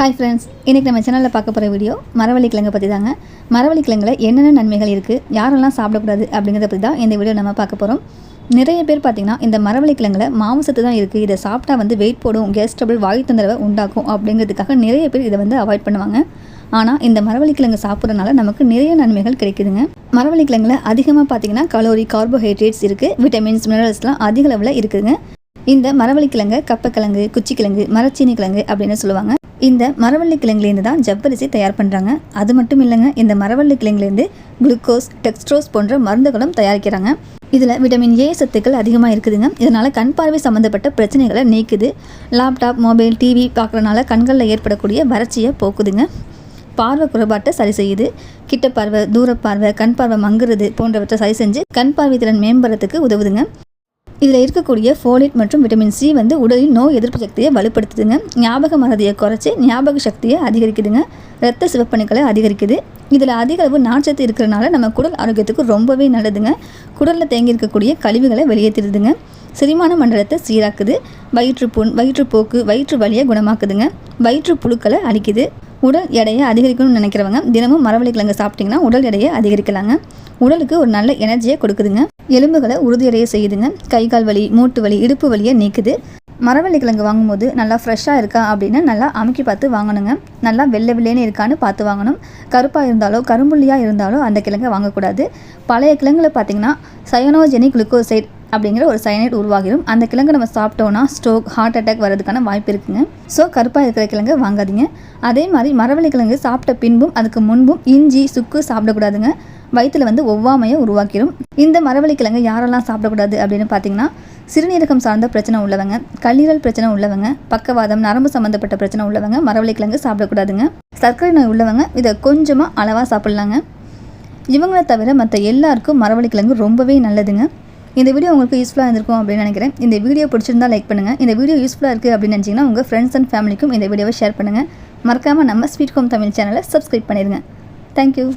Hi friends இன்றைக்கி நம்ம சேனலில் பார்க்க போகிற வீடியோ மரவள்ளி கிழங்கு பற்றி தாங்க மரவள்ளி கிழங்குல என்னென்ன நன்மைகள் இருக்குது யாரெல்லாம் சாப்பிடக்கூடாது அப்படிங்கிறத பற்றி தான் இந்த வீடியோ நம்ம பார்க்க போகிறோம் நிறைய பேர் பார்த்திங்கன்னா இந்த மரவள்ளி கிழங்குல மாவுசத்து தான் இருக்குது இதை சாப்பிட்டா வந்து வெயிட் போடும் கேஸ் ட்ரபிள் வாயு தொந்தரவை உண்டாக்கும் அப்படிங்கிறதுக்காக நிறைய பேர் இதை வந்து அவாய்ட் பண்ணுவாங்க. ஆனால் இந்த மரவள்ளி கிழங்கு சாப்பிட்றதுனால நமக்கு நிறைய நன்மைகள் கிடைக்குதுங்க. மரவள்ளி கிழங்குல அதிகமாக பார்த்தீங்கன்னா கலோரி கார்போஹைட்ரேட்ஸ் இருக்குது விட்டமின்ஸ் மினரல்ஸ்லாம் அதிக அளவில் இருக்குதுங்க. இந்த மரவள்ளி கிழங்கு கப்பக்கிழங்கு குச்சிக்கிழங்கு மரச்சீனி கிழங்கு அப்படின்னு சொல்லுவாங்க. இந்த மரவள்ளி கிழங்குலேருந்து தான் ஜவ்வரிசி தயார் பண்ணுறாங்க அது மட்டும் இல்லைங்க இந்த மரவள்ளி கிழங்குலேருந்து குளுக்கோஸ் டெக்ஸ்ட்ரோஸ் போன்ற மருந்துகளும் தயாரிக்கிறாங்க. இதில் விட்டமின் ஏ சத்துக்கள் அதிகமாக இருக்குதுங்க. இதனால் கண் பார்வை சம்மந்தப்பட்ட பிரச்சனைகளை நீக்குது. லேப்டாப் மொபைல் டிவி பார்க்குறனால கண்களில் ஏற்படக்கூடிய வறட்சியை போக்குதுங்க. பார்வை குறைபாட்டை சரி செய்யுது. கிட்ட பார்வை தூர பார்வை கண் பார்வை மங்குறது போன்றவற்றை சரி செஞ்சு கண் பார்வை திறன் மேம்படுறதுக்கு உதவுதுங்க. இதில் இருக்கக்கூடிய ஃபோலேட் மற்றும் விட்டமின் சி வந்து உடலின் நோய் எதிர்ப்பு சக்தியை வலுப்படுத்துதுங்க. ஞாபக மறதியை குறைச்சி ஞாபக சக்தியை அதிகரிக்குதுங்க. இரத்த சிவப்பணுக்களை அதிகரிக்குது. இதில் அதிக அளவு நார்ச்சத்து இருக்கிறனால நம்ம குடல் ஆரோக்கியத்துக்கு ரொம்பவே நல்லதுங்க. குடலில் தேங்கி இருக்கக்கூடிய கழிவுகளை வெளியேற்றிடுதுங்க செரிமான மண்டலத்தை சீராக்குது. வயிற்றுப்பு வயிற்றுப்போக்கு வயிற்று வலியை குணமாக்குதுங்க. வயிற்று புழுக்களை அழிக்குது. உடல் எடையை அதிகரிக்கணும்னு நினைக்கிறவங்க தினமும் மரவள்ளி கிழங்கு சாப்பிட்டிங்கன்னா உடல் எடையை அதிகரிக்கலாங்க. உடலுக்கு ஒரு நல்ல எனர்ஜியை கொடுக்குதுங்க. எலும்புகளை உறுதியடைய செய்யுதுங்க. கை கால் வலி மூட்டு வலி இடுப்பு வலியை நீக்குது. மரவள்ளி கிழங்கு வாங்கும்போது நல்லா ஃப்ரெஷ்ஷாக இருக்கா அப்படின்னு நல்லா அமுக்கி பார்த்து வாங்கணுங்க. நல்லா வெள்ளை வெள்ளைன்னு இருக்கான்னு பார்த்து வாங்கணும். கருப்பாக இருந்தாலோ கரும்புள்ளியாக இருந்தாலோ அந்த கிழங்கை வாங்கக்கூடாது. பழைய கிழங்குல பார்த்தீங்கன்னா சயனோஜெனிக் குளுக்கோசைட் அப்படிங்கிற ஒரு சயனைட் உருவாகிடும் அந்த கிழங்கு நம்ம சாப்பிட்டோன்னா ஸ்ட்ரோக் ஹார்ட் அட்டாக் வரதுக்கான வாய்ப்பு இருக்குங்க. ஸோ கருப்பாக இருக்கிற கிழங்கு வாங்காதீங்க. அதே மாதிரி மரவள்ளி கிழங்கு சாப்பிட்ட பின்பும் அதுக்கு முன்பும் இஞ்சி சுக்கு சாப்பிடக்கூடாதுங்க. வயிற்றில் வந்து ஒவ்வாமையை உருவாக்கிடும் இந்த மரவள்ளி கிழங்கு யாரெல்லாம் சாப்பிடக்கூடாது அப்படின்னு பார்த்தீங்கன்னா சிறுநீரகம் சார்ந்த பிரச்சனை உள்ளவங்க கல்லீரல் பிரச்சனை உள்ளவங்க பக்கவாதம் நரம்பு சம்மந்தப்பட்ட பிரச்சனை உள்ளவங்க மரவள்ளி கிழங்கு சாப்பிடக்கூடாதுங்க. சர்க்கரை நோய் உள்ளவங்க இதை கொஞ்சமாக அளவாக சாப்பிட்லாங்க. இவங்களை தவிர மற்ற எல்லாருக்கும் மரவள்ளி கிழங்கு ரொம்பவே நல்லதுங்க. இந்த வீடியோ உங்களுக்கு யூஸ்ஃபுல்லாக இருந்திருக்கும் அப்படின்னு நினைக்கிறேன். இந்த வீடியோ பிடிச்சிருந்தா லைக் பண்ணுங்கள் இந்த வீடியோ யூஸ்ஃபுல்லாக இருக்குது அப்படின்னு நினச்சிங்கன்னா உங்கள் ஃப்ரெண்ட்ஸ் அண்ட் ஃபேமிலிக்கும் இந்த வீடியோவை ஷேர் பண்ணுங்கள் மறக்காமல் நம்ம ஸ்வீட் ஹோம் தமிழ் சேனலை சப்ஸ்கிரைப் பண்ணிடுங்க. தேங்க்யூ